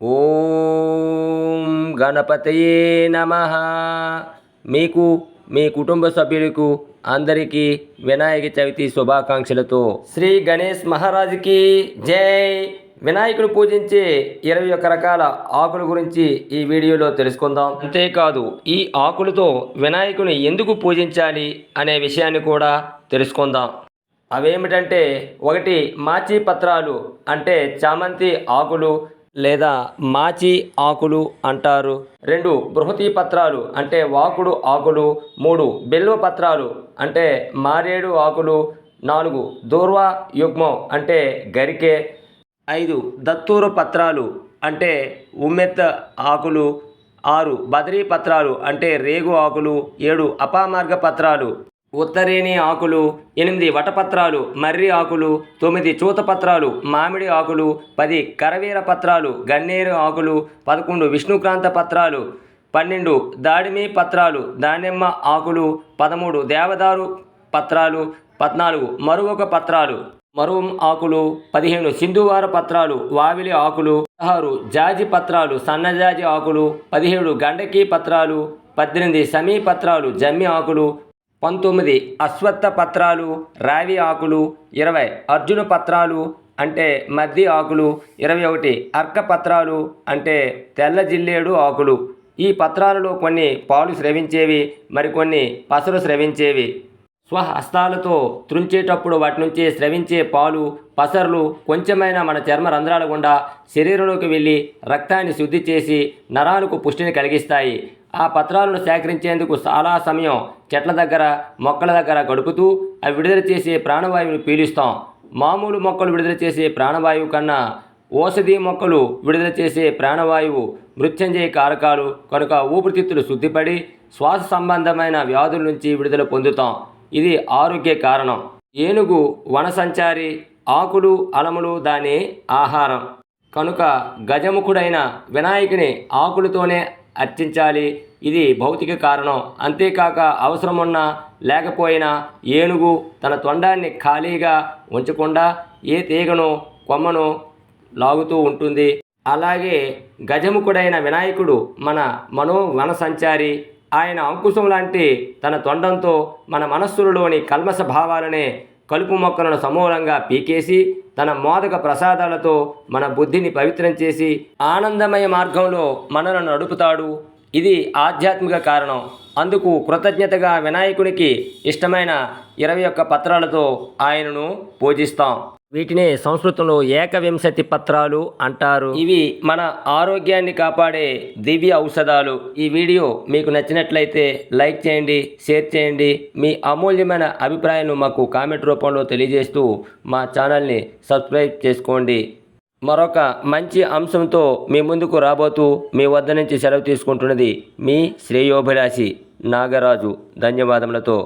ఓం గణపతయే నమ. మీకు మీ కుటుంబ సభ్యులకు అందరికీ వినాయక చవితి శుభాకాంక్షలతో. శ్రీ గణేష్ మహారాజుకి జై. వినాయకుడు పూజించే ఇరవై ఒక్క రకాల ఆకుల గురించి ఈ వీడియోలో తెలుసుకుందాం. అంతేకాదు ఈ ఆకులతో వినాయకుని ఎందుకు పూజించాలి అనే విషయాన్ని కూడా తెలుసుకుందాం. అవేమిటంటే ఒకటి మాచి పత్రాలు అంటే చామంతి ఆకులు లేదా మాచి ఆకులు అంటారు. రెండు బృహతి పత్రాలు అంటే వాకుడు ఆకులు మూడు బెల్వ పత్రాలు అంటే మారేడు ఆకులు నాలుగు దూర్వ యుగ్మం అంటే గరికె ఐదు దత్తూరు పత్రాలు అంటే ఉమ్మెత్త ఆకులు ఆరు బదరీ పత్రాలు అంటే రేగు ఆకులు ఏడు అపామార్గ పత్రాలు. ఉత్తరేణి ఆకులు ఎనిమిది వటపత్రాలు మర్రి ఆకులు తొమ్మిది చూతపత్రాలు మామిడి ఆకులు పది కరవీర పత్రాలు గన్నేరు ఆకులు పదకొండు విష్ణుక్రాంత పత్రాలు పన్నెండు దాడిమి పత్రాలు దానిమ్మ ఆకులు పదమూడు దేవదారు పత్రాలు పద్నాలుగు మరువక పత్రాలు. మరువం ఆకులు పదిహేను సింధువార పత్రాలు వావిలి ఆకులు పదహారు జాజి పత్రాలు సన్నజాజి ఆకులు పదిహేడు గండకీ పత్రాలు పద్దెనిమిది సమీ పత్రాలు జమ్మి ఆకులు పంతొమ్మిది అశ్వత్థ పత్రాలు రావి ఆకులు ఇరవై అర్జున పత్రాలు అంటే మద్ది ఆకులు ఇరవై ఒకటి అర్క పత్రాలు అంటే తెల్ల జిల్లేడు ఆకులు. ఈ పత్రాలలో కొన్ని పాలు స్రవించేవి మరికొన్ని పసరు స్రవించేవి. స్వహస్తాలతో త్రుంచేటప్పుడు వాటి నుంచి స్రవించే పాలు పసర్లు కొంచెమైన మన చర్మ రంధ్రాల గుండా శరీరంలోకి వెళ్ళి రక్తాన్ని శుద్ధి చేసి నరాలకు పుష్టిని కలిగిస్తాయి. ఆ పత్రాలను సేకరించేందుకు చాలా సమయం చెట్ల దగ్గర మొక్కల దగ్గర గడుపుతూ అవి విడుదల చేసే ప్రాణవాయువుని పీలుస్తాం. మామూలు మొక్కలు విడుదల చేసే ప్రాణవాయువు కన్నా ఓషధి మొక్కలు విడుదల చేసే ప్రాణవాయువు మృత్యుంజయ కారకాలు కనుక ఊపిరితిత్తులు శుద్ధిపడి శ్వాస సంబంధమైన వ్యాధుల నుంచి విడుదల పొందుతాం. ఇది ఆరోగ్య కారణం. ఏనుగు వనసంచారి ఆకులు అలములు దాని ఆహారం. కనుక గజముఖుడైన వినాయకుని ఆకులతోనే అర్చించాలి. ఇది భౌతిక కారణం. అంతేకాక అవసరమున్నా లేకపోయినా ఏనుగు తన తొండాన్ని ఖాళీగా ఉంచకుండా ఏ తీగను కొమ్మను లాగుతూ ఉంటుంది. అలాగే గజముఖుడైన వినాయకుడు మన మనో వనసంచారి ఆయన అంకుశం లాంటి తన తొండంతో మన మనస్సులలోని కల్మస భావాలనే కలుపు మొక్కలను సమూలంగా పీకేసి తన మోదక ప్రసాదాలతో మన బుద్ధిని పవిత్రం చేసి ఆనందమయ మార్గంలో మనలను నడుపుతాడు. ఇది ఆధ్యాత్మిక కారణం. అందుకు కృతజ్ఞతగా వినాయకునికి ఇష్టమైన ఇరవై ఒక్క పత్రాలతో ఆయనను పూజిస్తాం. వీటిని సంస్కృతంలో ఏకవింశతి పత్రాలు అంటారు. ఇవి మన ఆరోగ్యాన్ని కాపాడే దివ్య ఔషధాలు. ఈ వీడియో మీకు నచ్చినట్లయితే లైక్ చేయండి షేర్ చేయండి. మీ అమూల్యమైన అభిప్రాయాన్ని మాకు కామెంట్ రూపంలో తెలియజేస్తూ మా ఛానల్ని సబ్స్క్రైబ్ చేసుకోండి. మరొక మంచి అంశంతో మీ ముందుకు రాబోతూ మీ వద్ద నుంచి సెలవు తీసుకుంటున్నది మీ శ్రేయోభిలాషి నాగరాజు. ధన్యవాదములతో.